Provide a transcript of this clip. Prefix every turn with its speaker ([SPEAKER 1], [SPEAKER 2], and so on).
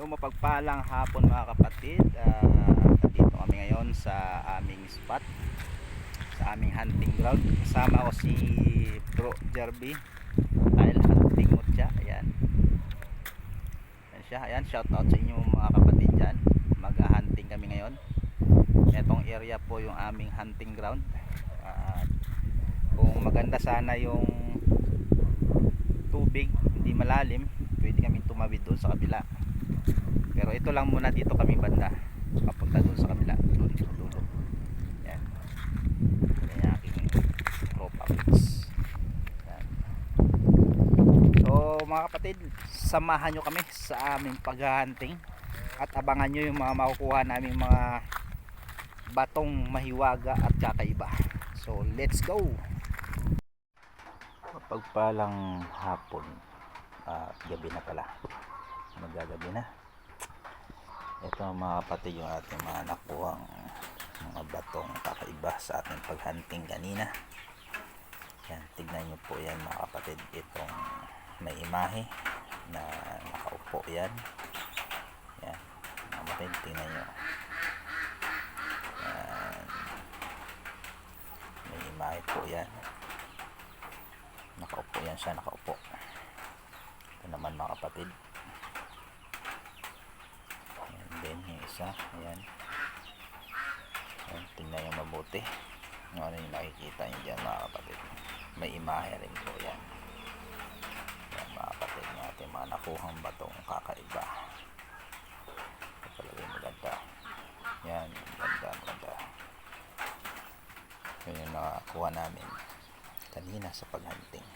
[SPEAKER 1] Yung mapagpalang hapon mga kapatid, ah, nandito kami ngayon sa aming spot, sa aming hunting ground. Kasama ko si Bro Jerby, dahil hunting mo siya, ayan. Ayan siya, ayan, shout out sa inyo mga kapatid dyan. Mag-hunting kami ngayon. Itong area po yung aming hunting ground. At kung maganda sana yung tubig, hindi malalim, pwede kami tumawid doon sa kabila. Ito lang muna dito kami banda. Papunta doon sa kabila. Doon sa dulo. Yan. Yan yung aking. Yan. So mga kapatid, samahan nyo kami sa aming paghahunting at abangan nyo yung mga makukuha namin mga batong mahiwaga at kakaiba. So let's go! Pagpalang hapon at gabi na pala. Magagabi na. Ito mga kapatid yung ating mga nakuhang mga batong kakaiba sa ating paghunting kanina. Yan, tignan nyo po yan mga kapatid. Itong may imahe na nakaupo yan. Yan, mga kapatid, tingnan nyo. Yan. May imahe po yan. Nakaupo yan siya, nakaupo. Ito naman mga kapatid. Ayan yung isa. Ayan. Ayan, tingnan yung mabuti. Kung ano yung nakikita nyo dyan mga kapatid. May imahe rin po yan. Ayan mga kapatid ng ating mga nakuhang batong kakaiba. Ito talaga yung maganda. Yan, maganda, maganda. Yun yung nakakuha namin kanina sa paghunting.